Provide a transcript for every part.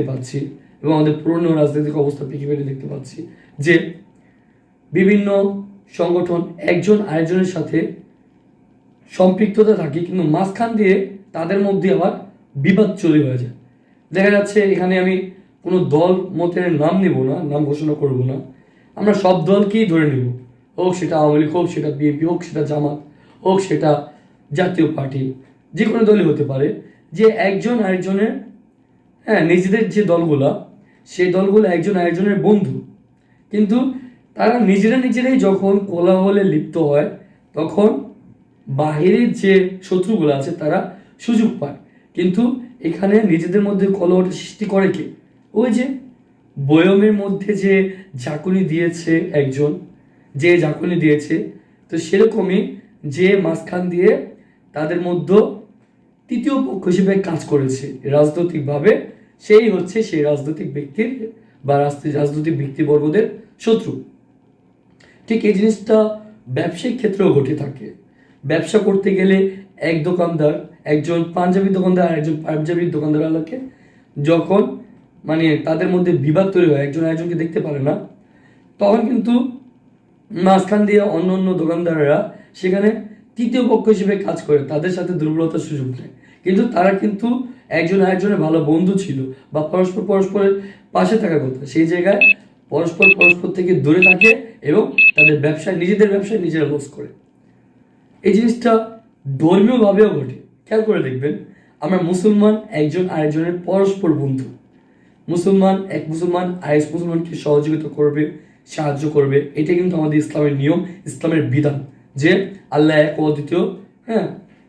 পাচ্ছি এবং আমাদের পুরনো রাজনৈতিক অবস্থা পৃথিবীতে দেখতে পাচ্ছি যে বিভিন্ন সংগঠন একজন আরেকজনের সাথে সম্পৃক্ততা থাকে কিন্তু মাঝখান দিয়ে তাদের মধ্যে আবার বিবাদ চলে হয়ে যায়। দেখা যাচ্ছে এখানে আমি কোনো দল মতের নাম নিব না, নাম ঘোষণা করব না। আমরা সব দলকেই ধরে নিব। হোক সেটা আওয়ামী লীগ, হোক সেটা বিএনপি, হোক সেটা জামাত, হোক সেটা জাতীয় পার্টি, যে কোনো দলই হতে পারে যে একজন আরেকজনের হ্যাঁ নিজেদের যে দলগুলা, সেই দলগুলো একজন আরেকজনের বন্ধু। কিন্তু তারা নিজেরা নিজেরাই যখন কোলাহলে লিপ্ত হয়, তখন বাহিরের যে শত্রুগুলো আছে, তারা সুযোগ পায়। কিন্তু এখানে নিজেদের মধ্যে কলহটা সৃষ্টি করে কে? ওই যে বয়মের মধ্যে যে ঝাঁকুনি দিয়েছে একজন, যে ঝাঁকুনি দিয়েছে, তো সেরকমই যে মাঝখান দিয়ে তাদের মধ্যে তৃতীয় পক্ষ হিসেবে কাজ করেছে, রাজনৈতিকভাবে সেই হচ্ছে সেই রাজনৈতিক ব্যক্তির বা রাজনী- রাজনৈতিক ব্যক্তিবর্গদের শত্রু। ঠিক এই জিনিসটা ব্যবসায়িক ক্ষেত্রেও ঘটে থাকে। ব্যবসা করতে গেলে এক দোকানদার, একজন পাঞ্জাবি দোকানদার আর একজন দোকানদার আলাকে যখন মানে তাদের মধ্যে বিবাদ তৈরি হয়, একজন একজনকে দেখতে পারে না, তখন কিন্তু মাঝখান দিয়ে অন্য অন্য দোকানদাররা সেখানে তৃতীয় পক্ষ হিসেবে কাজ করে, তাদের সাথে দুর্বলতার সুযোগ নেয়। কিন্তু তারা কিন্তু একজন আরেকজনের ভালো বন্ধু ছিল বা পরস্পর পরস্পরের পাশে থাকার কথা, সেই জায়গায় পরস্পর পরস্পর থেকে দূরে থাকে এবং তাদের ব্যবসায়, নিজেদের ব্যবসায় নিজেরা লস করে। এই জিনিসটা ধর্মীয়ভাবেও ঘটে। খেয়াল করে দেখবেন, আমরা মুসলমান একজন আরেকজনের পরস্পর বন্ধু। মুসলমান এক মুসলমান আরেক মুসলমানকে সহযোগিতা করবে, সাহায্য করবে এটা কিন্তু আমাদের ইসলামের নিয়ম, ইসলামের বিধান। যে আল্লাহ এক অদ্বিতীয় হ্যাঁ?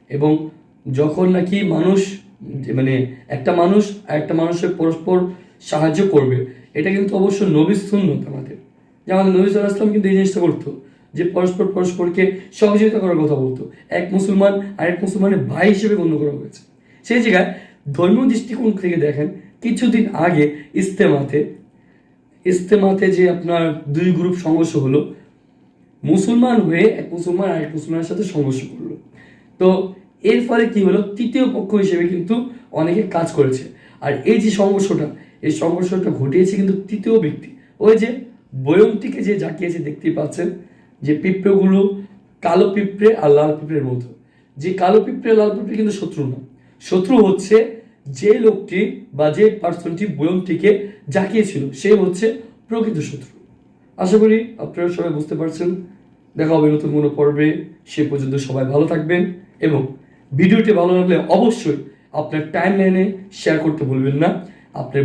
এবং যখন নাকি মানুষ যে মানে একটা মানুষ আর একটা মানুষের পরস্পর সাহায্য করবে, এটা কিন্তু অবশ্য নবী সুন্নত আমাদের। যে আমাদের নবী সাল্লাহ ইসলাম কিন্তু এই জিনিসটা করতো যে পরস্পর পরস্পরকে সহযোগিতা করার কথা বলতো। এক মুসলমান আর এক মুসলমানের ভাই হিসেবে গণ্য করা হয়েছে। সেই জায়গায় ধর্মীয় দৃষ্টিকোণ থেকে দেখেন, কিছুদিন আগে ইস্তেমাতে ইস্তেমাতে যে আপনার দুই গ্রুপ সংঘর্ষ হলো, মুসলমান হয়ে এক মুসলমান আরেক মুসলমানের সাথে সংঘর্ষ করল। তো এর ফলে কি হলো? তৃতীয় পক্ষ হিসেবে কিন্তু অনেকে কাজ করেছে। আর এই যে সংঘর্ষটা, এই সংঘর্ষটা ঘটিয়েছে কিন্তু তৃতীয় ব্যক্তি। ওই যে বয়মটিকে যে জাকিয়েছে দেখতেই পাচ্ছেন, যে পিঁপড়েগুলো কালো পিঁপড়ে আর লাল পিঁপড়ের মতো। যে কালো পিঁপড়ে, লাল পিঁপড়ে কিন্তু শত্রু না। শত্রু হচ্ছে যে লোকটি বা যে পার্সনটি বয়মটিকে জাকিয়েছিল, সে হচ্ছে প্রকৃত শত্রু। আশা করি আপনারা সবাই বুঝতে পারছেন। দেখা হবে নতুন কোনো পর্বে। সে পর্যন্ত সবাই ভালো থাকবেন এবং ভিডিওটি ভালো লাগলে অবশ্যই আপনার টাইম লাইনে শেয়ার করতে ভুলবেন না। আপনার